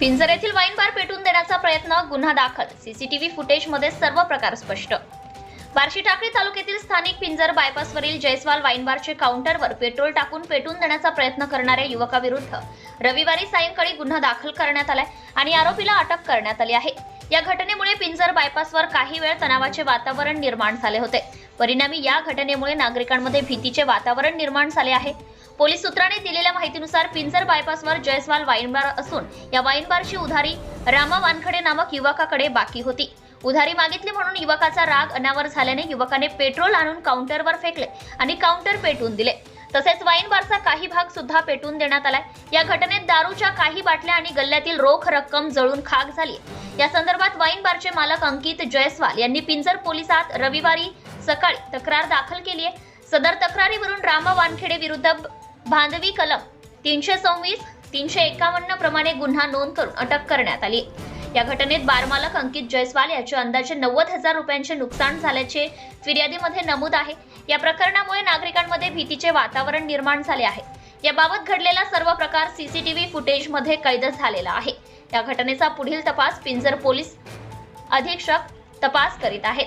पिंजर येथील वाईन बार पेटून देण्याचा प्रयत्न गुन्हा दाखल. सीसीटीव्ही फुटेजमध्ये सर्व प्रकार स्पष्ट. बार्शी टाकळी तालुक्यातील स्थानिक पिंजर बायपासवरील जयस्वाल वाईन बारचे काउंटरवर पेट्रोल टाकून पेटून देण्याचा प्रयत्न करणाऱ्या युवकाविरुद्ध रविवारी सायंकाळी गुन्हा दाखल करण्यात आलाय आणि आरोपीला अटक करण्यात आली आहे. या घटनेमुळे पिंजर बायपासवर काही वेळ तणावाचे वातावरण निर्माण झाले होते. परिणामी या घटनेमुळे नागरिकांमध्ये भीतीचे वातावरण निर्माण झाले आहे. पोलीस सूत्रांनी दिलेल्या माहितीनुसार पिंजर बायपासवर जयस्वाल वाईन बार असून या वाईन बारची उधारी रामा वानखडे नामक युवकाकडे बाकी होती. उधारी मागितली म्हणून युवकाचा राग अनावर झाल्याने युवकाने पेट्रोल आणून काउंटरवर फेकले आणि काउंटर पेटवून दिले. तसेच वाईन बारचा काही भाग सुद्धा पेटून देण्यात आलाय. या घटनेत दारूच्या काही बाटल्या आणि गल्ल्यातील रोख रक्कम जळून खाक झाली या संदर्भात वाईन बारचे मालक अंकित जयस्वाल यांनी पिंजर पोलिसात रविवारी सकाळी तक्रार दाखल केली आहे सदर तक्रारीवरून रामा वानखेडे विरुद्ध भांडवी कलम तीनशे सव्वीस तीनशे एकावन्न प्रमाणे गुन्हा नोंद करून अटक करण्यात आली. या घटनेत बारमालक अंकित जयस्वाल याचे अंदाजे नव्वद हजार रुपयांचे नुकसान झाल्याचे फिर्यादीमध्ये नमूद आहे. या प्रकरणामुळे नागरिकांमध्ये भीतीचे वातावरण निर्माण झाले आहे. याबाबत घडलेला सर्व प्रकार सीसीटीव्ही फुटेजमध्ये कैद झालेला आहे. या घटनेचा पुढील तपास पिंजर पोलीस अधीक्षक तपास करीत आहेत.